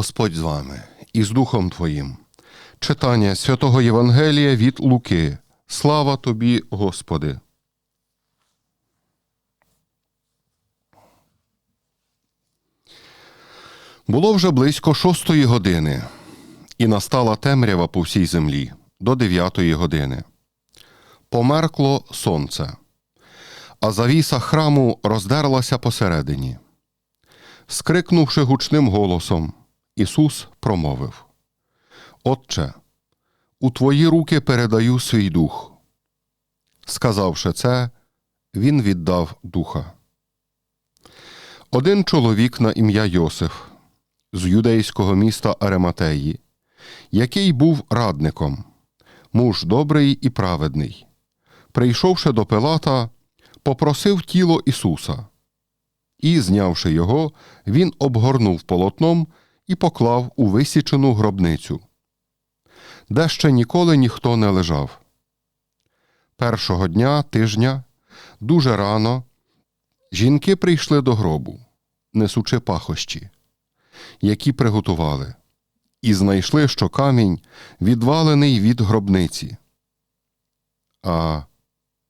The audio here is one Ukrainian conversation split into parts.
Господь з вами і з Духом Твоїм. Читання святого Євангелія від Луки. Слава тобі, Господи. Було вже близько шостої години, і настала темрява по всій землі до дев'ятої години. Померкло сонце, а завіса храму роздерлася посередині. Скрикнувши гучним голосом, Ісус промовив: Отче, у Твої руки передаю свій дух. Сказавши це, Він віддав духа. Один чоловік на ім'я Йосиф з юдейського міста Арематеї, який був радником, муж добрий і праведний, прийшовши до Пилата, попросив тіло Ісуса. І, знявши його, він обгорнув полотном і поклав у висічену гробницю, де ще ніколи ніхто не лежав. Першого дня тижня, дуже рано, жінки прийшли до гробу, несучи пахощі, які приготували, і знайшли, що камінь відвалений від гробниці. А,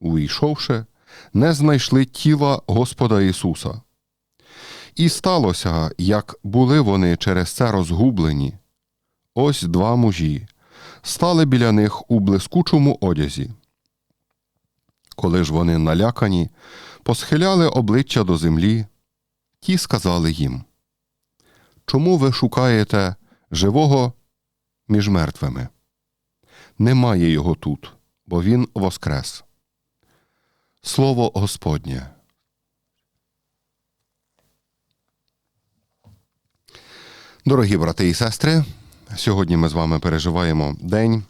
увійшовши, не знайшли тіла Господа Ісуса. І сталося, як були вони через це розгублені. Ось два мужі стали біля них у блискучому одязі. Коли ж вони налякані, посхиляли обличчя до землі, ті сказали їм Чому ви шукаєте живого між мертвими? Немає його тут, бо він воскрес. Слово Господнє. Дорогі брати і сестри, сьогодні ми з вами переживаємо день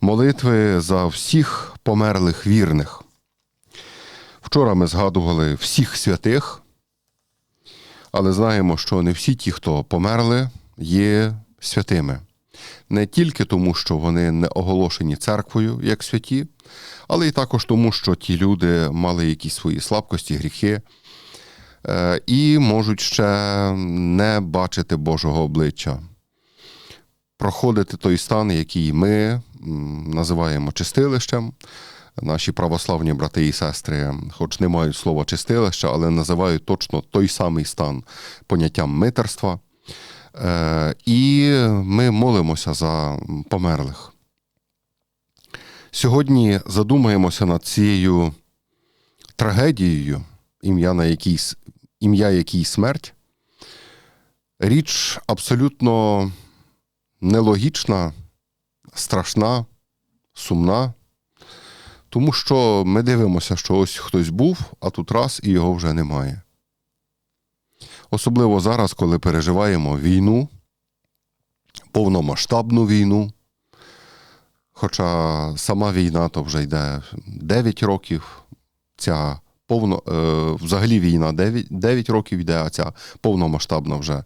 молитви за всіх померлих вірних. Вчора ми згадували всіх святих, але знаємо, що не всі ті, хто померли, є святими. Не тільки тому, що вони не оголошені церквою як святі, але й також тому, що ті люди мали якісь свої слабкості, гріхи е, і можуть ще не бачити Божого обличчя, проходити той стан, який ми називаємо чистилищем. Наші православні брати і сестри, хоч не мають слова чистилище, але називають точно той самий стан поняттям митерства. Е, І ми молимося за померлих. Сьогодні задумаємося над цією трагедією, ім'я на якій, ім'я якій смерть. Річ абсолютно нелогічна, страшна, сумна, тому що ми дивимося, що ось хтось був, а тут раз і його вже немає. Особливо зараз, коли переживаємо війну, повномасштабну війну. Хоча сама війна то вже йде 9 років, ця повно, е, взагалі війна 9, 9 років йде, а ця повномасштабна вже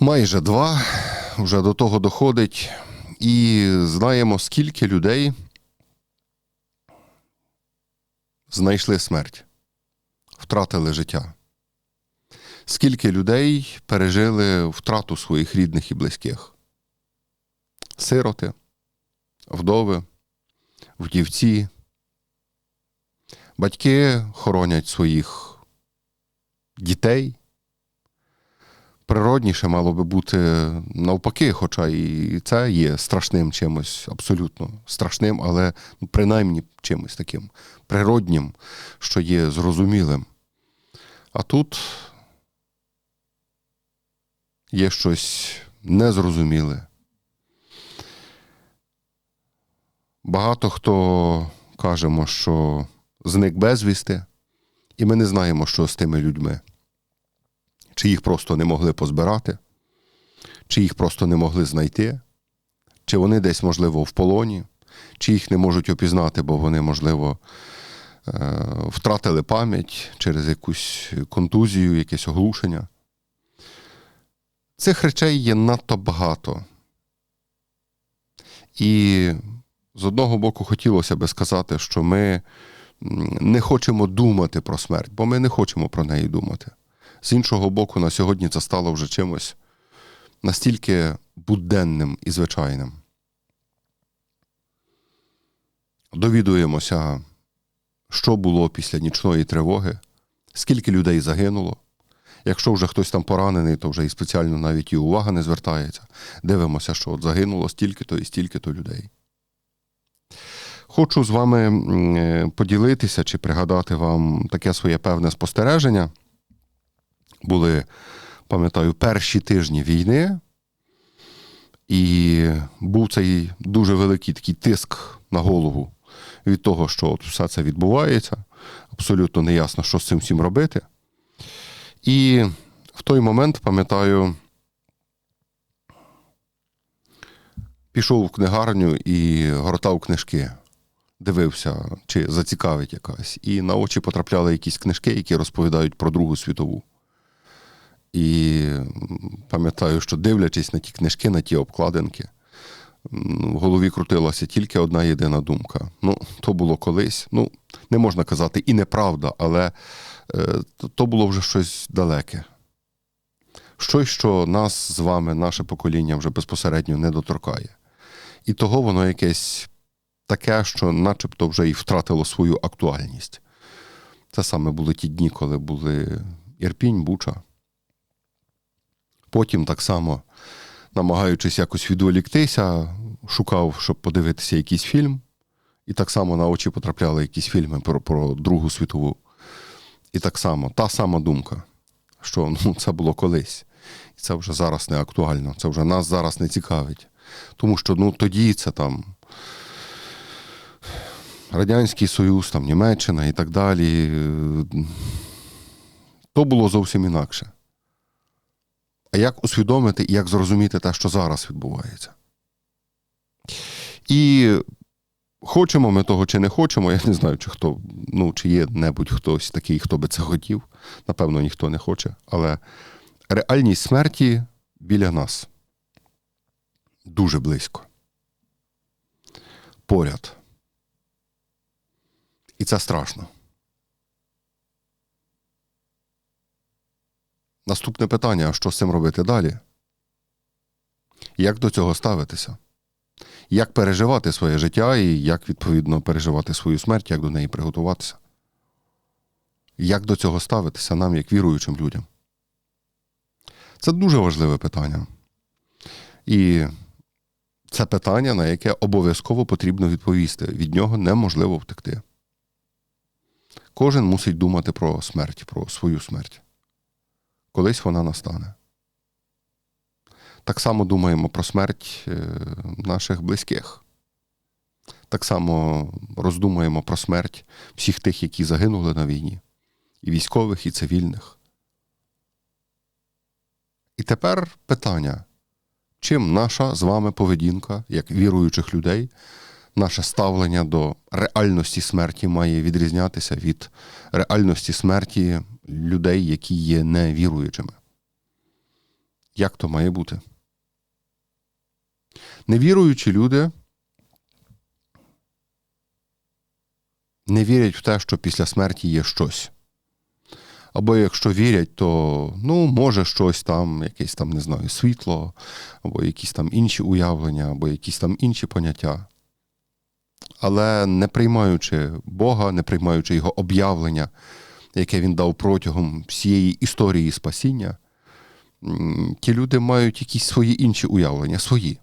майже 2, вже до того доходить. І знаємо, скільки людей знайшли смерть, втратили життя. Скільки людей пережили втрату своїх рідних і близьких? Сироти, вдови, вдівці. Батьки хоронять своїх дітей. Природніше мало би бути навпаки, хоча і це є страшним чимось, абсолютно страшним, але ну, принаймні чимось таким природнім, що є зрозумілим. А тут є щось незрозуміле. Багато хто кажемо, що зник безвісти, і ми не знаємо, що з тими людьми. Чи їх просто не могли позбирати, чи їх просто не могли знайти, чи вони десь, можливо, в полоні, чи їх не можуть опізнати, бо вони, можливо, е, втратили пам'ять через якусь контузію, якесь оглушення. Цих речей є надто багато. І з одного боку хотілося би сказати, що ми не хочемо думати про смерть, бо ми не хочемо про неї думати. З іншого боку, на сьогодні це стало вже чимось настільки буденним і звичайним. Довідуємося, що було після нічної тривоги, скільки людей загинуло. Якщо вже хтось там поранений, то вже і спеціально навіть і увага не звертається. Дивимося, що от загинуло стільки-то і стільки-то людей. Хочу з вами поділитися чи пригадати вам таке своє певне спостереження. Були, пам'ятаю, перші тижні війни, і був цей дуже великий такий тиск на голову від того, що от все це відбувається. Абсолютно неясно, що з цим всім робити. І в той момент, пам'ятаю, пішов в книгарню і гортав книжки, дивився, чи зацікавить якась. І на очі потрапляли якісь книжки, які розповідають про Другу світову. І пам'ятаю, що дивлячись на ті книжки, на ті обкладинки, в голові крутилася тільки одна єдина думка. Ну, то було колись. Ну, не можна казати і неправда, але то- то було вже щось далеке. Щось, що нас з вами, наше покоління вже безпосередньо не доторкає. І того воно якесь таке, що начебто вже і втратило свою актуальність. Це саме були ті дні, коли були Ірпінь, Буча. Потім так само, намагаючись якось відволіктися, шукав, щоб подивитися якийсь фільм. І так само на очі потрапляли якісь фільми про, про Другу світову. І так само, та сама думка, що ну, це було колись. І це вже зараз не актуально, це вже нас зараз не цікавить. Тому що ну, тоді це там Радянський Союз, там, Німеччина і так далі. То було зовсім інакше. А як усвідомити і як зрозуміти те, що зараз відбувається? І хочемо ми того чи не хочемо, я не знаю, чи хто, ну, чи є небудь хтось такий, хто би це хотів. Напевно, ніхто не хоче. Але реальність смерті біля нас дуже близько. Поряд. І це страшно. Наступне питання: що з цим робити далі? Як до цього ставитися? Як переживати своє життя і як, відповідно, переживати свою смерть, як до неї приготуватися? Як до цього ставитися нам, як віруючим людям? Це дуже важливе питання. І це питання, на яке обов'язково потрібно відповісти. Від нього неможливо втекти. Кожен мусить думати про смерть, про свою смерть. Колись вона настане. Так само думаємо про смерть е, наших близьких. Так само роздумуємо про смерть всіх тих, які загинули на війні, і військових, і цивільних. І тепер питання: чим наша з вами поведінка, як віруючих людей, наше ставлення до реальності смерті має відрізнятися від реальності смерті людей, які є невіруючими? Як то має бути? Невіруючі люди не вірять в те, що після смерті є щось. Або якщо вірять, то ну, може щось там, якесь там, не знаю, світло, або якісь там інші уявлення, або якісь там інші поняття. Але не приймаючи Бога, не приймаючи Його об'явлення, яке він дав протягом всієї історії спасіння, ті люди мають якісь свої інші уявлення, свої.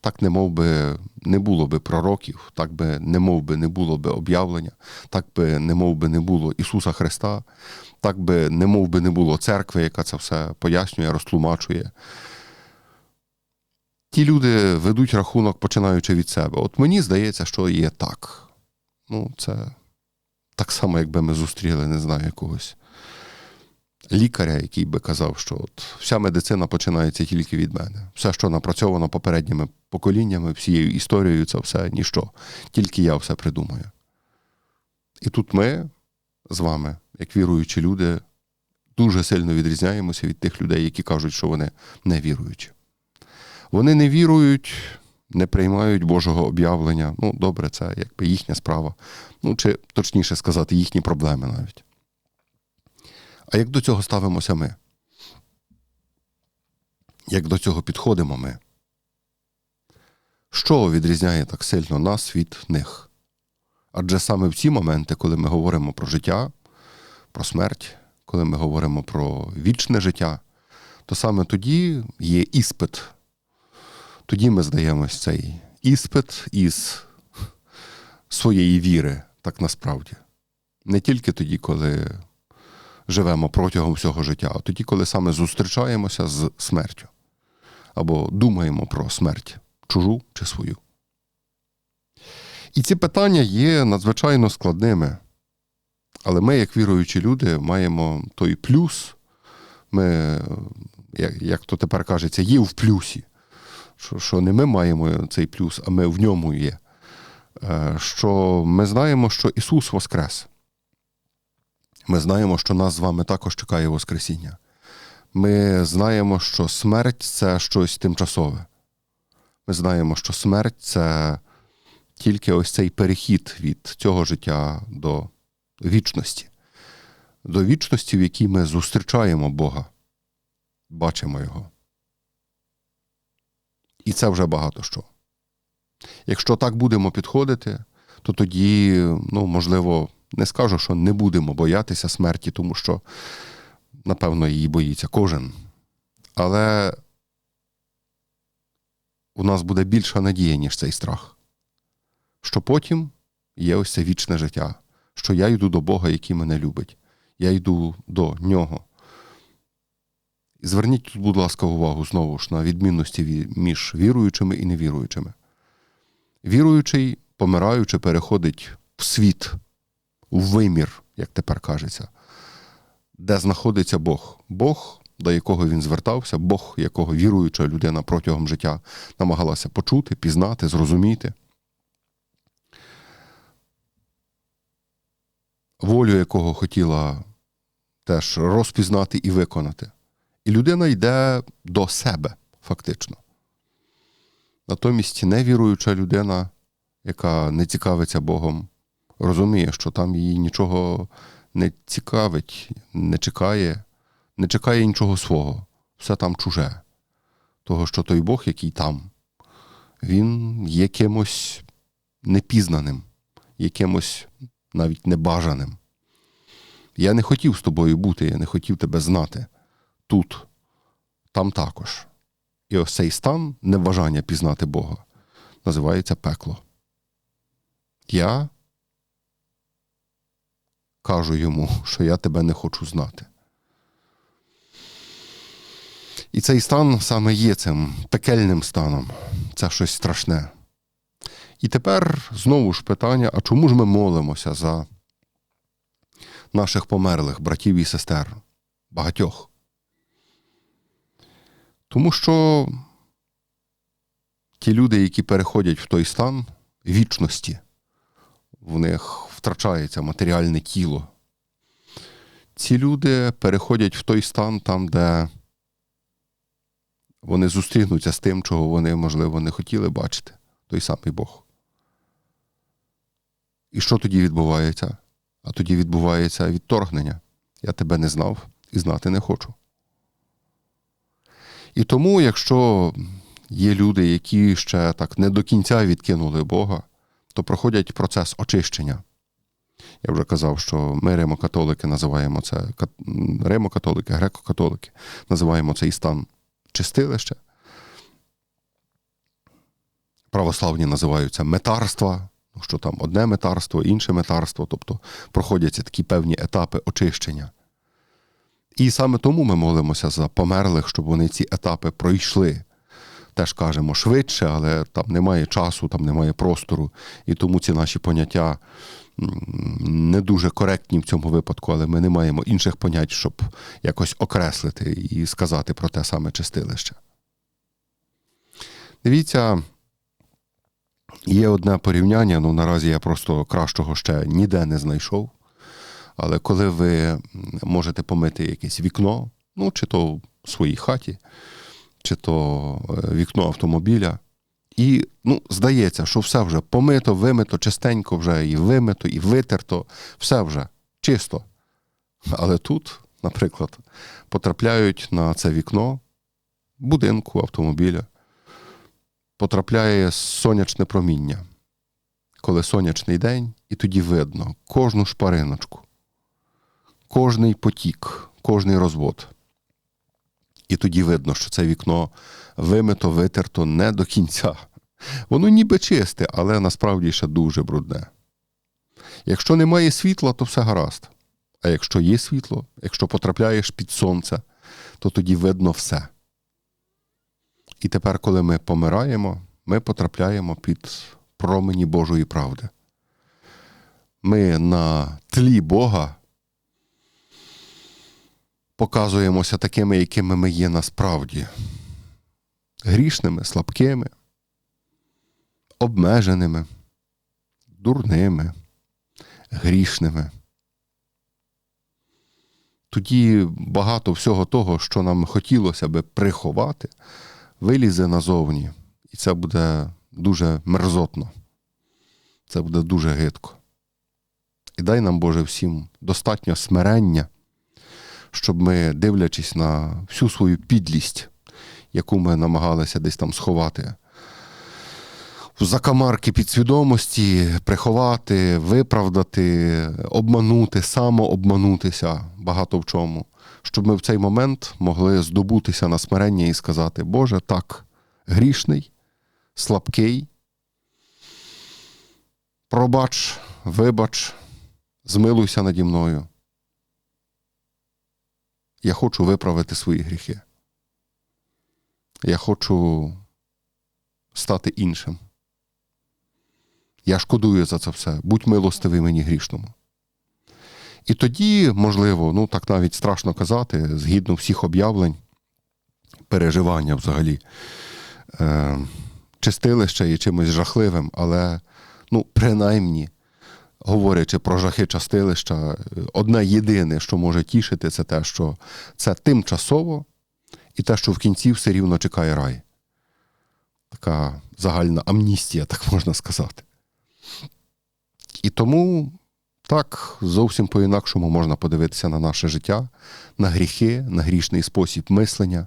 Так не мов би не було би пророків, так би не мов би не було би об'явлення, так би не мов би не було Ісуса Христа, так би не мов би не було церкви, яка це все пояснює, розтлумачує. Ті люди ведуть рахунок, починаючи від себе. От мені здається, що є так. Ну, це так само, якби ми зустріли, не знаю, якогось лікаря, який би казав, що от вся медицина починається тільки від мене. Все, що напрацьовано попередніми поколіннями, всією історією, це все ніщо. Тільки я все придумаю. І тут ми з вами, як віруючі люди, дуже сильно відрізняємося від тих людей, які кажуть, що вони не віруючі. Вони не вірують не приймають Божого об'явлення. Ну, добре, це якби їхня справа. Ну, чи точніше сказати, їхні проблеми навіть. А як до цього ставимося ми? Як до цього підходимо ми? Що відрізняє так сильно нас від них? Адже саме в ці моменти, коли ми говоримо про життя, про смерть, коли ми говоримо про вічне життя, то саме тоді є іспит. Тоді ми здаємось цей іспит із своєї віри, так насправді. Не тільки тоді, коли живемо протягом всього життя, а тоді, коли саме зустрічаємося з смертю або думаємо про смерть, чужу чи свою. І ці питання є надзвичайно складними. Але ми, як віруючі люди, маємо той плюс, ми, як, то тепер кажеться, є в плюсі. Що, що не ми маємо цей плюс, а ми в ньому є. Е, Що ми знаємо, що Ісус Воскрес. Ми знаємо, що нас з вами також чекає Воскресіння. Ми знаємо, що смерть це щось тимчасове. Ми знаємо, що смерть це тільки ось цей перехід від цього життя до вічності, до вічності, в якій ми зустрічаємо Бога, бачимо Його. І це вже багато що. Якщо так будемо підходити, то тоді, ну, можливо, не скажу, що не будемо боятися смерті, тому що, напевно, її боїться кожен. Але у нас буде більша надія, ніж цей страх. Що потім є ось це вічне життя, що я йду до Бога, який мене любить. Я йду до нього. Зверніть тут, будь ласка, увагу знову ж на відмінності між віруючими і невіруючими. Віруючий, помираючи, переходить в світ, вимір, як тепер кажеться, де знаходиться Бог. Бог, до якого він звертався, Бог, якого віруюча людина протягом життя намагалася почути, пізнати, зрозуміти. волю якого хотіла теж розпізнати і виконати. І людина йде до себе, фактично. Натомість невіруюча людина, яка не цікавиться Богом, розуміє, що там її нічого не цікавить, не чекає, не чекає нічого свого, все там чуже. Того, що той Бог, який там, він є непізнаним, є кимось навіть небажаним. Я не хотів з тобою бути, я не хотів тебе знати тут, там також. І ось цей стан небажання пізнати Бога називається пекло. Я кажу йому, що я тебе не хочу знати. І цей стан саме є цим пекельним станом. Це щось страшне. І тепер знову ж питання: а чому ж ми молимося за наших померлих братів і сестер? Багатьох? Тому що ті люди, які переходять в той стан вічності, в них втрачається матеріальне тіло. Ці люди переходять в той стан там, де вони зустрінуться з тим, чого вони, можливо, не хотіли бачити, той самий Бог. І що тоді відбувається? А тоді відбувається відторгнення. Я тебе не знав і знати не хочу. І тому, якщо є люди, які ще так не до кінця відкинули Бога, то проходять процес очищення. Я вже казав, що ми римокатолики називаємо це римокатолики, греко-католики, називаємо цей стан чистилище. Православні називаються метарства, що там одне метарство, інше метарство, тобто проходяться такі певні етапи очищення. І саме тому ми молимося за померлих, щоб вони ці етапи пройшли. Теж кажемо швидше, але там немає часу, там немає простору. І тому ці наші поняття не дуже коректні в цьому випадку, але ми не маємо інших понять, щоб якось окреслити і сказати про те саме чистилище. Дивіться, є одне порівняння, ну наразі я просто кращого ще ніде не знайшов. Але коли ви можете помити якесь вікно, ну, чи то в своїй хаті, чи то вікно автомобіля, І ну, здається, що все вже помито, вимито, чистенько вже і вимито, і витерто, все вже чисто. Але тут, наприклад, потрапляють на це вікно будинку, автомобіля, потрапляє сонячне проміння, коли сонячний день, і тоді видно кожну шпариночку, кожний потік, кожний розвод. І тоді видно, що це вікно вимито, витерто не до кінця. Воно ніби чисте, але насправді ще дуже брудне. Якщо немає світла, то все гаразд. А якщо є світло, якщо потрапляєш під сонце, то тоді видно все. І тепер, коли ми помираємо, ми потрапляємо під промені Божої правди. Ми на тлі Бога показуємося такими, якими ми є насправді. Грішними, слабкими, обмеженими, дурними, грішними. Тоді багато всього того, що нам хотілося би приховати, вилізе назовні. І це буде дуже мерзотно. Це буде дуже гидко. І дай нам, Боже, всім достатньо смирення, щоб ми, дивлячись на всю свою підлість, яку ми намагалися десь там сховати, в закамарки підсвідомості, приховати, виправдати, обманути, самообманутися багато в чому, щоб ми в цей момент могли здобутися на смирення і сказати: Боже, так, грішний, слабкий, пробач, вибач, змилуйся наді мною. Я хочу виправити свої гріхи. Я хочу стати іншим. Я шкодую за це все. Будь милостивий мені грішному. І тоді, можливо, ну так навіть страшно казати, згідно всіх об'явлень, переживання взагалі, е, чистилище є чимось жахливим, але, ну, принаймні, говорячи про жахи частилища, одне єдине, що може тішити, це те, що це тимчасово, і те, що в кінці все рівно чекає рай. Така загальна амністія, так можна сказати. І тому так зовсім по-інакшому можна подивитися на наше життя, на гріхи, на грішний спосіб мислення,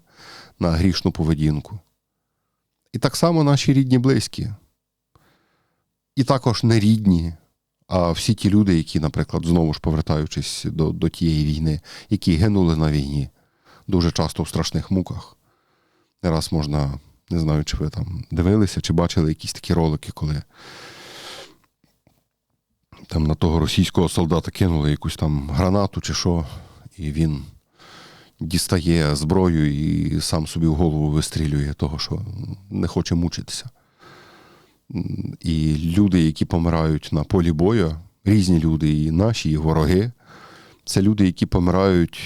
на грішну поведінку. І так само наші рідні близькі. І також не рідні, а всі ті люди, які, наприклад, знову ж повертаючись до, до тієї війни, які гинули на війні, дуже часто в страшних муках. Не раз можна, не знаю, чи ви там дивилися, чи бачили якісь такі ролики, коли там на того російського солдата кинули якусь там гранату чи що, і він дістає зброю і сам собі в голову вистрілює, того, що не хоче мучитися. І люди, які помирають на полі бою, різні люди, і наші, і вороги, це люди, які помирають,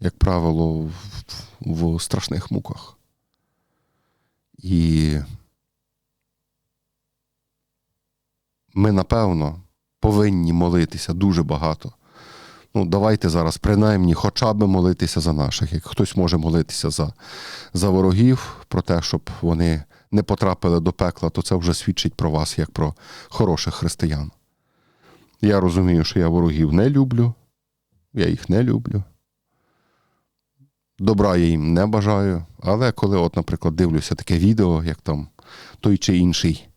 як правило, в, в страшних муках. І ми, напевно, повинні молитися дуже багато. Ну, давайте зараз, принаймні, хоча б молитися за наших. Як хтось може молитися за, за ворогів, про те, щоб вони не потрапили до пекла, то це вже свідчить про вас як про хороших християн. Я розумію, що я ворогів не люблю, я їх не люблю. Добра я їм не бажаю. Але коли, от, наприклад, дивлюся таке відео, як там той чи інший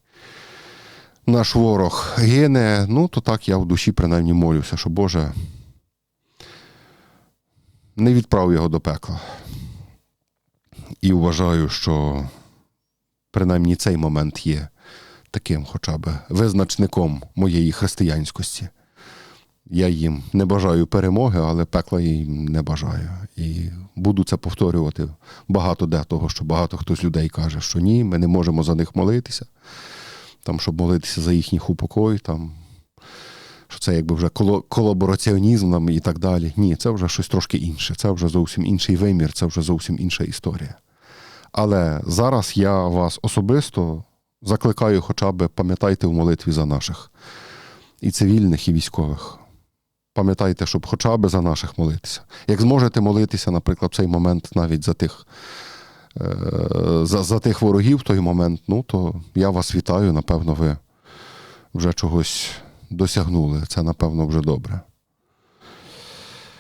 наш ворог гине, ну, то так я в душі принаймні молюся, що Боже не відправ його до пекла. І вважаю, що принаймні цей момент є таким хоча б визначником моєї християнськості. Я їм не бажаю перемоги, але пекла їм не бажаю. І буду це повторювати багато де того, що багато хто з людей каже, що ні, ми не можемо за них молитися, там, щоб молитися за їхніх упокой, там, що це якби вже колабораціонізм і так далі. Ні, це вже щось трошки інше. Це вже зовсім інший вимір, це вже зовсім інша історія. Але зараз я вас особисто закликаю, хоча б пам'ятайте в молитві за наших і цивільних, і військових. Пам'ятайте, щоб хоча б за наших молитися. Як зможете молитися, наприклад, в цей момент навіть за тих е, за, за тих ворогів в той момент, ну то я вас вітаю. Напевно, ви вже чогось досягнули. Це, напевно, вже добре.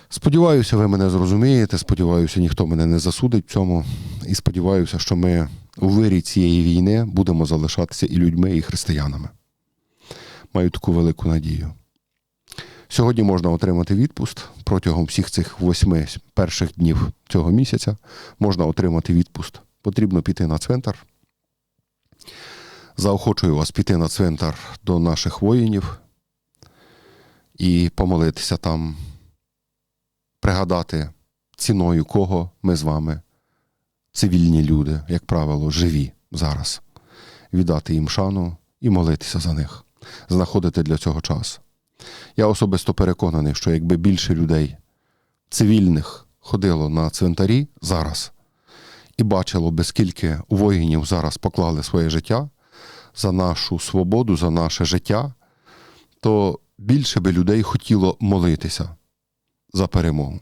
Сподіваюся, ви мене зрозумієте. Сподіваюся, ніхто мене не засудить в цьому. І сподіваюся, що ми у вирі цієї війни будемо залишатися і людьми, і християнами. Маю таку велику надію. Сьогодні можна отримати відпуст протягом всіх цих восьми перших днів цього місяця. Можна отримати відпуст. Потрібно піти на цвинтар. Заохочую вас піти на цвинтар до наших воїнів і помолитися там, пригадати, ціною кого ми з вами, цивільні люди, як правило, живі зараз, віддати їм шану і молитися за них, знаходити для цього час. Я особисто переконаний, що якби більше людей цивільних ходило на цвинтарі зараз і бачило би, скільки воїнів зараз поклали своє життя за нашу свободу, за наше життя, то більше би людей хотіло молитися за перемогу.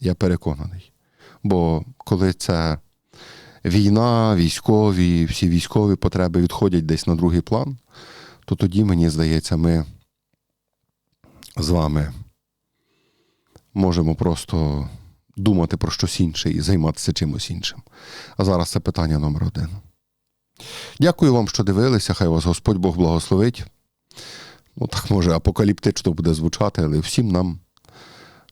Я переконаний. Бо коли це війна, військові, всі військові потреби відходять десь на другий план, то тоді, мені здається, ми з вами можемо просто думати про щось інше і займатися чимось іншим. А зараз це питання номер один. Дякую вам, що дивилися. Хай вас Господь Бог благословить. Ну, так може апокаліптично буде звучати, але всім нам,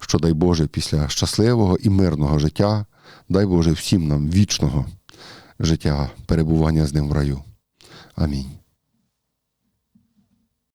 що дай Боже, після щасливого і мирного життя, дай Боже всім нам вічного життя, перебування з ним в раю. Амінь.